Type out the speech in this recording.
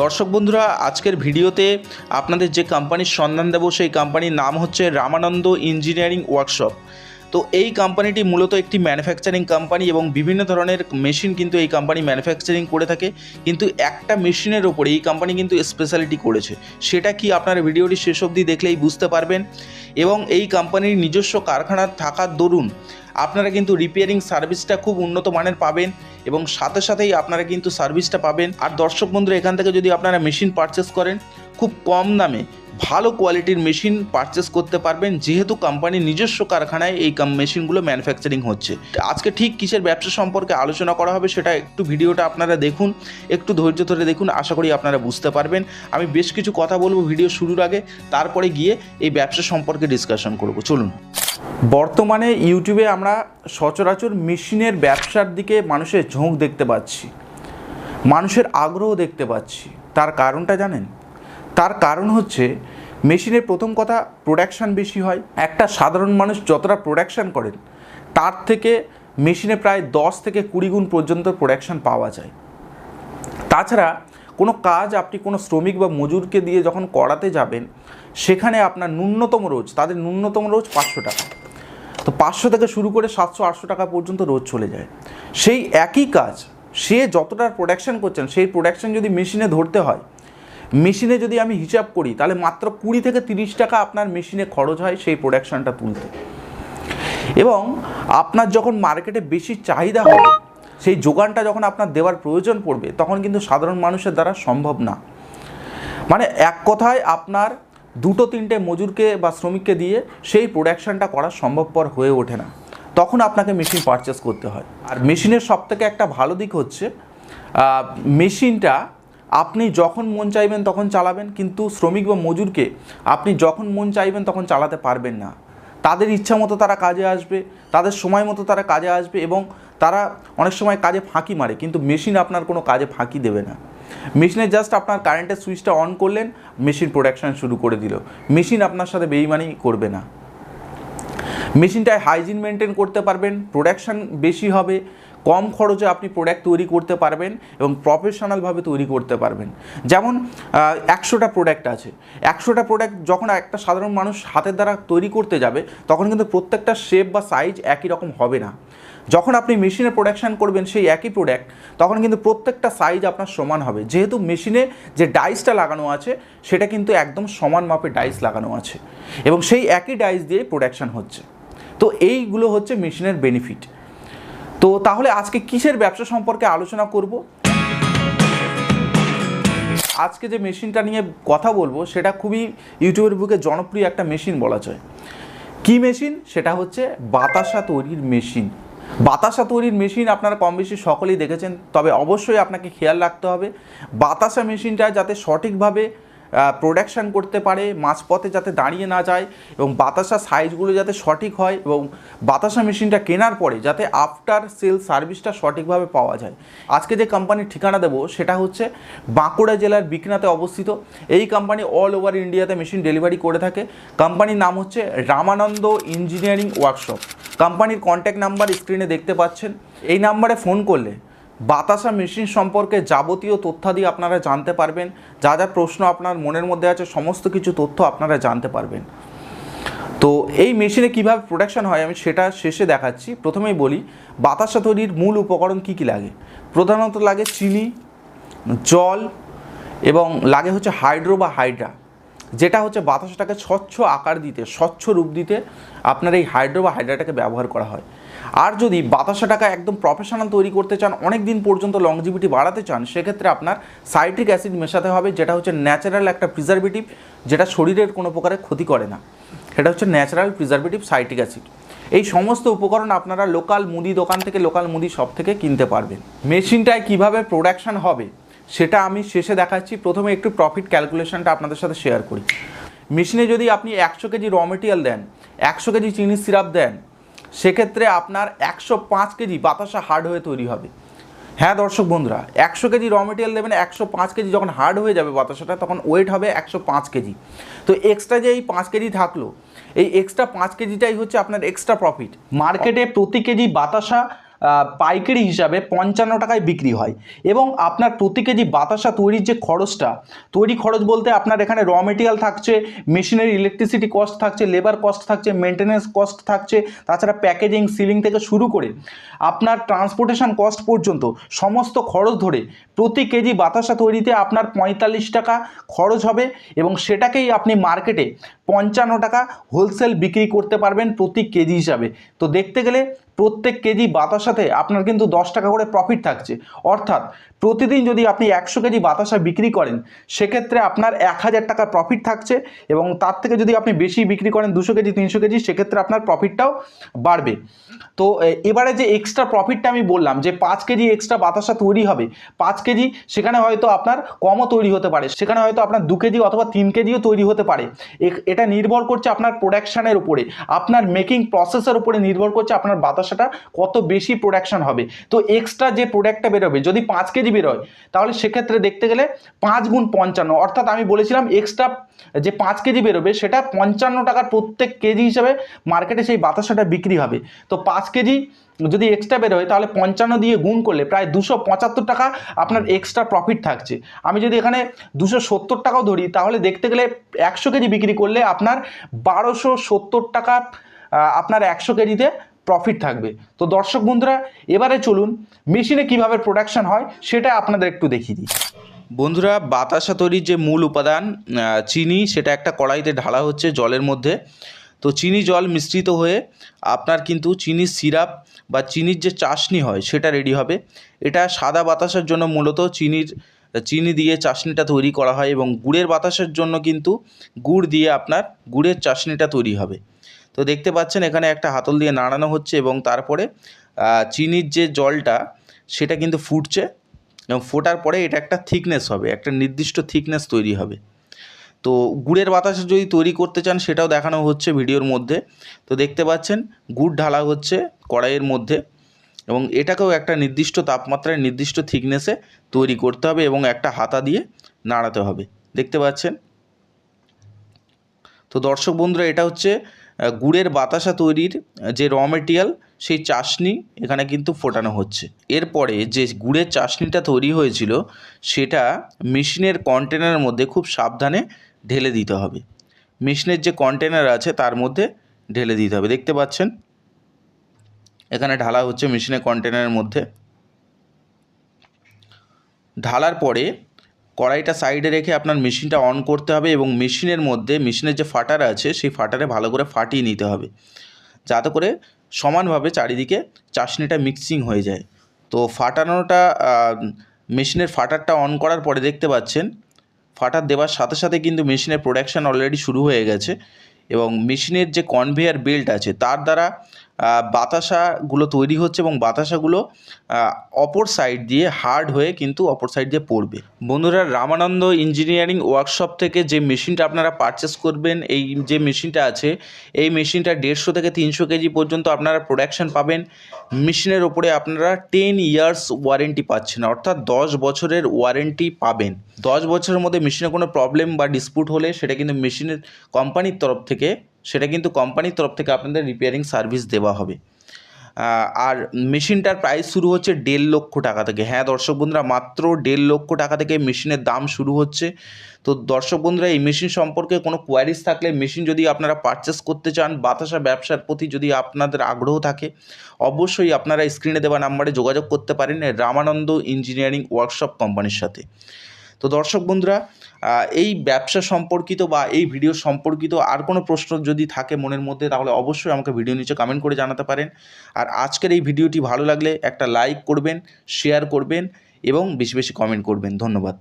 দর্শক বন্ধুরা, আজকের ভিডিওতে আপনাদের যে কোম্পানির সন্ধান দেব, সেই কোম্পানির নাম হচ্ছে রামানন্দ ইঞ্জিনিয়ারিং ওয়ার্কশপ। তো এই কোম্পানিটি মূলত একটি ম্যানুফ্যাকচারিং কোম্পানি এবং বিভিন্ন ধরনের মেশিন কিন্তু এই কোম্পানি ম্যানুফ্যাকচারিং করে থাকে। কিন্তু একটা মেশিনের ওপরে এই কোম্পানি কিন্তু স্পেশালিটি করেছে। সেটা কি আপনার ভিডিওটি শেষ অবধি দেখলেই বুঝতে পারবেন। এবং এই কোম্পানির নিজস্ব কারখানা থাকার দরুন আপনারা কিন্তু রিপেয়ারিং সার্ভিসটা খুব উন্নত মানের পাবেন এবং সাথে সাথেই আপনারা কিন্তু সার্ভিসটা পাবেন। আর দর্শক বন্ধুরা, এখান থেকে যদি আপনারা মেশিন পারচেস করেন, খুব কম দামে ভালো কোয়ালিটির মেশিন পারচেস করতে পারবেন, যেহেতু কোম্পানির নিজস্ব কারখানায় এই মেশিনগুলো ম্যানুফ্যাকচারিং হচ্ছে। আজকে ঠিক কিসের ব্যবসা সম্পর্কে আলোচনা করা হবে সেটা একটু ভিডিওটা আপনারা দেখুন, একটু ধৈর্য ধরে দেখুন, আশা করি আপনারা বুঝতে পারবেন। আমি বেশ কিছু কথা বলব ভিডিও শুরুর আগে, তারপরে গিয়ে এই ব্যবসা সম্পর্কে ডিসকাশন করব। চলুন। বর্তমানে ইউটিউবে আমরা সচরাচর মেশিনের ব্যবসার দিকে মানুষের ঝোঁক দেখতে পাচ্ছি। মানুষের আগ্রহ দেখতে পাচ্ছি। তার কারণটা জানেন? তার কারণ হচ্ছে মেশিনের প্রথম কথা প্রোডাকশান বেশি হয়। একটা সাধারণ মানুষ যতটা প্রোডাকশান করেন, তার থেকে মেশিনে প্রায় দশ থেকে কুড়ি গুণ পর্যন্ত প্রোডাকশান পাওয়া যায়। তাছাড়া কোনো কাজ আপনি কোনো শ্রমিক বা মজুরকে দিয়ে যখন করাতে যাবেন, সেখানে আপনার ন্যূনতম রোজ, তাদের ন্যূনতম রোজ পাঁচশো টাকা। তো পাঁচশো থেকে শুরু করে সাতশো, আটশো টাকা পর্যন্ত রোজ চলে যায়। সেই একই কাজ, সে যতটা প্রোডাকশন করছেন, সেই প্রোডাকশন যদি মেশিনে ধরতে হয় মেশিনে যদি আমি হিসাব করি, তাহলে মাত্র কুড়ি থেকে তিরিশ টাকা আপনার মেশিনে খরচ হয় সেই প্রোডাকশানটা তুলতে। এবং আপনার যখন মার্কেটে বেশি চাহিদা হবে, সেই যোগানটা যখন আপনার দেওয়ার প্রয়োজন পড়বে, তখন কিন্তু সাধারণ মানুষের দ্বারা সম্ভব না। মানে এক কথায় আপনার দুটো তিনটে মজুরকে বা শ্রমিককে দিয়ে সেই প্রোডাকশানটা করা সম্ভবপর হয়ে ওঠে না। তখন আপনাকে মেশিন পারচেস করতে হয়। আর মেশিনের সব থেকে একটা ভালো দিক হচ্ছে মেশিনটা আপনি যখন মন চাইবেন তখন চালাবেন, কিন্তু শ্রমিক বা মজুরকে আপনি যখন মন চাইবেন তখন চালাতে পারবেন না। তাদের ইচ্ছা মতো তারা কাজে আসবে, তাদের সময় মতো তারা কাজে আসবে এবং তারা অনেক সময় কাজে ফাঁকি মারে, কিন্তু মেশিন আপনার কোনো কাজে ফাঁকি দেবে না। মেশিনে জাস্ট আপনার কারেন্টের সুইচটা অন করলেন, মেশিন প্রোডাকশান শুরু করে দিল। মেশিন আপনার সাথে বেইমানি করবে না। মেশিনটায় হাইজিন মেনটেন করতে পারবেন প্রোডাকশান বেশি হবে কম খরচে আপনি প্রোডাক্ট তৈরি করতে পারবেন এবং প্রফেশনালভাবে তৈরি করতে পারবেন। যেমন একশোটা প্রোডাক্ট আছে। একশোটা প্রোডাক্ট যখন একটা সাধারণ মানুষ হাতের দ্বারা তৈরি করতে যাবে, তখন কিন্তু প্রত্যেকটা শেপ বা সাইজ একই রকম হবে না। যখন আপনি মেশিনে প্রোডাকশান করবেন সেই একই প্রোডাক্ট তখন কিন্তু প্রত্যেকটা সাইজ আপনার সমান হবে। যেহেতু মেশিনে যে ডাইসটা লাগানো আছে, সেটা কিন্তু একদম সমান মাপে ডাইস লাগানো আছে। এবং সেই একই ডাইস দিয়ে প্রোডাকশান হচ্ছে। তো এইগুলো হচ্ছে মেশিনের বেনিফিট তো তাহলে আজকে কিসের ব্যবসা সম্পর্কে আলোচনা করব? আজকে যে মেশিনটা নিয়ে কথা বলব, সেটা খুবই ইউটিউবের বুকে জনপ্রিয় একটা মেশিন বলা যায়। কি মেশিন? সেটা হচ্ছে বাতাসা তৈরির মেশিন। বাতাসা তৈরির মেশিন আপনারা কম বেশি সকলেই দেখেছেন, তবে অবশ্যই আপনাকে খেয়াল রাখতে হবে। বাতাসা মেশিনটা যাতে সঠিকভাবে প্রোডাকশান করতে পারে, মাঝপথে যাতে দাঁড়িয়ে না যায় এবং বাতাসা সাইজগুলো যাতে সঠিক হয় এবং বাতাসা মেশিনটা কেনার পরে যাতে আফটার সেল সার্ভিসটা সঠিকভাবে পাওয়া যায়। আজকে যে কোম্পানির ঠিকানা দেবো সেটা হচ্ছে বাঁকুড়া জেলার বিকনাতে অবস্থিত। এই কোম্পানি অল ওভার ইন্ডিয়াতে মেশিন ডেলিভারি করে থাকে। কোম্পানির নাম হচ্ছে রামানন্দ ইঞ্জিনিয়ারিং ওয়ার্কশপ কোম্পানির কন্ট্যাক্ট নাম্বার স্ক্রিনে দেখতে পাচ্ছেন। এই নাম্বারে ফোন করলে বাতাসা মেশিন সম্পর্কে যাবতীয় তথ্যাদি আপনারা জানতে পারবেন। যা যা প্রশ্ন আপনার মনের মধ্যে আছে, সমস্ত কিছু তথ্য আপনারা জানতে পারবেন। তো এই মেশিনে কীভাবে প্রোডাকশন হয় আমি সেটা শেষে দেখাচ্ছি। প্রথমেই বলি, বাতাসা তৈরির মূল উপকরণ কী কী লাগে? প্রধানত লাগে চিনি, জল এবং লাগে হচ্ছে হাইড্রো বা হাইড্রা যেটা হচ্ছে বাতাসটাকে স্বচ্ছ আকার দিতে, স্বচ্ছ রূপ দিতে আপনার এই হাইড্রো বা হাইড্রাটাকে ব্যবহার করা হয়। আর যদি বাতাসাটাকে একদম প্রফেশনাল তৈরি করতে চান অনেক দিন পর্যন্ত লংজিভিটি বাড়াতে চান, সেক্ষেত্রে আপনার সাইট্রিক অ্যাসিড মেশাতে হবে, যেটা হচ্ছে ন্যাচারাল একটা প্রিজারভেটিভ যেটা শরীরের কোনো প্রকারে ক্ষতি করে না। সেটা হচ্ছে ন্যাচারাল প্রিজারভেটিভ সাইট্রিক অ্যাসিড এই সমস্ত উপকরণ আপনারা লোকাল মুদি দোকান থেকে লোকাল মুদি শপ থেকে কিনতে পারবেন। মেশিনটায় কীভাবে প্রোডাকশান হবে সেটা আমি শেষে দেখাচ্ছি। প্রথমে একটু প্রফিট ক্যালকুলেশনটা আপনাদের সাথে শেয়ার করি। মেশিনে যদি আপনি একশো কেজি র মেটেরিয়াল দেন, একশো কেজি চিনি সিরাপ দেন, সেক্ষেত্রে আপনার একশো পাঁচ কেজি বাতাসা হার্ড হয়ে তৈরি হবে। হ্যাঁ দর্শক বন্ধুরা, একশো কেজি র মেটেরিয়াল দেবেন, একশো পাঁচ কেজি যখন হার্ড হয়ে যাবে বাতাসাটা, তখন ওয়েট হবে একশো পাঁচ কেজি। তো এক্সট্রা যে এই পাঁচ কেজি থাকল, এই এক্সট্রা পাঁচ কেজিটাই হচ্ছে আপনার এক্সট্রা প্রফিট মার্কেটে প্রতি কেজি বাতাসা পাইকারি হিসাবে পঞ্চান্ন টাকায় বিক্রি হয়। এবং আপনার প্রতি কেজি বাতাসা তৈরির যে খরচটা, তৈরি খরচ বলতে আপনার এখানে র মেটেরিয়াল থাকছে মেশিনের ইলেকট্রিসিটি কস্ট থাকছে লেবার কস্ট থাকছে মেনটেন্যান্স কস্ট থাকছে, তাছাড়া প্যাকেজিং সিলিং থেকে শুরু করে আপনার ট্রান্সপোর্টেশন কস্ট পর্যন্ত সমস্ত খরচ ধরে প্রতি কেজি বাতাসা তৈরিতে আপনার পঁয়তাল্লিশ টাকা খরচ হবে এবং সেটাকেই আপনি মার্কেটে পঞ্চান্ন টাকা হোলসেল বিক্রি করতে পারবেন প্রতি কেজি হিসাবে। তো দেখতে গেলে প্রত্যেক কেজি বাতাসাতে আপনার কিন্তু দশ টাকা করে প্রফিট থাকছে। অর্থাৎ প্রতিদিন যদি আপনি একশো কেজি বাতাসা বিক্রি করেন, সেক্ষেত্রে আপনার এক হাজার টাকা প্রফিট থাকছে এবং তার থেকে যদি আপনি বেশি বিক্রি করেন দুশো কেজি, তিনশো কেজি, সেক্ষেত্রে আপনার প্রফিটটাও বাড়বে। তো এবারে যে এক্সট্রা প্রফিটটা আমি বললাম, যে পাঁচ কেজি এক্সট্রা বাতাসা তৈরি হবে, পাঁচ কেজি সেখানে হয়তো আপনার কমও তৈরি হতে পারে, সেখানে হয়তো আপনার দু কেজি অথবা তিন কেজিও তৈরি হতে পারে। এটা নির্ভর করছে আপনার প্রোডাকশানের উপরে, আপনার মেকিং প্রসেসের উপরে নির্ভর করছে আপনার বাতাসাটা কত বেশি প্রোডাকশান হবে। তো এক্সট্রা যে প্রোডাক্টটা বেরোবে, যদি পাঁচ কেজি বেরোয় তাহলে সেক্ষেত্রে দেখতে গেলে পাঁচ গুণ পঞ্চান্ন। অর্থাৎ আমি বলেছিলাম এক্সট্রা যে পাঁচ কেজি বেরোবে, সেটা পঞ্চান্ন টাকার প্রত্যেক কেজি হিসাবে মার্কেটে সেই বাতাসাটা বিক্রি হবে। তো পাঁচ কেজি যদি এক্সট্রা বেরোয়, তাহলে পঞ্চান্ন দিয়ে গুণ করলে প্রায় দুশো পঁচাত্তর টাকা আপনার এক্সট্রা প্রফিট থাকছে। আমি যদি এখানে দুশো সত্তর টাকাও ধরি, তাহলে দেখতে গেলে একশো কেজি বিক্রি করলে আপনার বারোশো সত্তর টাকা আপনার একশো কেজিতে প্রফিট থাকবে। তো দর্শক বন্ধুরা, এবারে চলুন মেশিনে কীভাবে প্রোডাকশন হয় সেটা আপনাদের একটু দেখিয়ে দিই। বন্ধুরা, বাতাসা তৈরির যে মূল উপাদান চিনি, সেটা একটা কড়াইতে ঢালা হচ্ছে জলের মধ্যে। তো চিনি জল মিশ্রিত হয়ে আপনার কিন্তু চিনির সিরাপ বা চিনির যে চাশনি হয়, সেটা রেডি হবে। এটা সাদা বাতাসার জন্য মূলত চিনির, চিনি দিয়ে চাশনিটা তৈরি করা হয় এবং গুড়ের বাতাসের জন্য কিন্তু গুড় দিয়ে আপনার গুড়ের চাশনিটা তৈরি হবে। তো দেখতে পাচ্ছেন এখানে একটা হাতল দিয়ে নাড়ানো হচ্ছে এবং তারপরে চিনির যে জলটা, সেটা কিন্তু ফুটছে এবং ফোটার পরে এটা একটা থিকনেস হবে, একটা নির্দিষ্ট থিকনেস তৈরি হবে। তো গুড়ের বাতাসা যদি তৈরি করতে চান, সেটাও দেখানো হচ্ছে ভিডিওর মধ্যে। তো দেখতে পাচ্ছেন, গুড় ঢালা হচ্ছে কড়াইয়ের মধ্যে এবং এটাকেও একটা নির্দিষ্ট তাপমাত্রায়, নির্দিষ্ট থিকনেসে তৈরি করতে হবে এবং একটা হাতা দিয়ে নাড়াতে হবে। দেখতে পাচ্ছেন? তো দর্শক বন্ধুরা, এটা হচ্ছে গুড়ের বাতাসা তৈরির যে র মেটেরিয়াল সেই চাশনি এখানে কিন্তু ফোটানো হচ্ছে। এরপরে যে গুড়ের চাশনিটা তৈরি হয়েছিল, সেটা মেশিনের কন্টেনারের মধ্যে খুব সাবধানে ঢেলে দিতে হবে। মেশিনের যে কন্টেনার আছে, তার মধ্যে ঢেলে দিতে হবে। দেখতে পাচ্ছেন? এখানে ঢালা হচ্ছে মেশিনের কন্টেনারের মধ্যে। ঢালার পরে কড়াইটা সাইডে রেখে আপনার মেশিনটা অন করতে হবে এবং মেশিনের মধ্যে, মেশিনের যে ফাটার আছে, সেই ফাটারে ভালো করে ফাটিয়ে নিতে হবে। যাতে করে সমানভাবে চারিদিকে চাশনিটা মিক্সিং হয়ে যায়। তো ফাটানোটা মেশিনের ফাটারটা অন করার পরে দেখতে পাচ্ছেন, ফাটার দেওয়ার সাথে সাথে কিন্তু মেশিনের প্রোডাকশান অলরেডি শুরু হয়ে গেছে এবং মেশিনের যে কনভেয়ার বেল্ট আছে, তার দ্বারা বাতাসাগুলো তৈরি হচ্ছে এবং বাতাসাগুলো অপর সাইড দিয়ে হার্ড হয়ে কিন্তু অপর সাইড দিয়ে পড়বে। বন্ধুরা, রামানন্দ ইঞ্জিনিয়ারিং ওয়ার্কশপ থেকে যে মেশিনটা আপনারা পারচেস করবেন, এই যে মেশিনটা আছে, এই মেশিনটা দেড়শো থেকে তিনশো কেজি পর্যন্ত আপনারা প্রোডাকশন পাবেন। মেশিনের ওপরে আপনারা টেন ইয়ার্স ওয়ারেন্টি পাচ্ছেন, অর্থাৎ দশ বছরের ওয়ারেন্টি পাবেন। দশ বছরের মধ্যে মেশিনে কোনো প্রবলেম বা ডিসপুট হলে সেটা কিন্তু মেশিনের কোম্পানির তরফ থেকে সেটা কিন্তু কোম্পানির তরফ থেকে আপনাদের রিপেয়ারিং সার্ভিস দেওয়া হবে। আর মেশিনটার প্রাইস শুরু হচ্ছে দেড় লক্ষ টাকা থেকে। হ্যাঁ দর্শক বন্ধুরা, মাত্র দেড় লক্ষ টাকা থেকে মেশিনের দাম শুরু হচ্ছে। তো দর্শক বন্ধুরা, এই মেশিন সম্পর্কে কোনো কোয়ারিজ থাকলে মেশিন যদি আপনারা পারচেস করতে চান, বাতাসা ব্যবসার প্রতি যদি আপনাদের আগ্রহ থাকে, অবশ্যই আপনারা স্ক্রিনে দেওয়া নাম্বারে যোগাযোগ করতে পারেন রামানন্দ ইঞ্জিনিয়ারিং ওয়ার্কশপ কোম্পানির সাথে। তো দর্শক বন্ধুরা এই ব্যবসা সম্পর্কিত বা এই ভিডিও সম্পর্কিত আর কোনো প্রশ্ন যদি থাকে মনের মধ্যে, তাহলে অবশ্যই আমাকে ভিডিও নিচে কমেন্ট করে জানাতে পারেন। আর আজকের এই ভিডিওটি ভালো লাগলে একটা লাইক করবেন শেয়ার করবেন এবং বেশি বেশি কমেন্ট করবেন। ধন্যবাদ।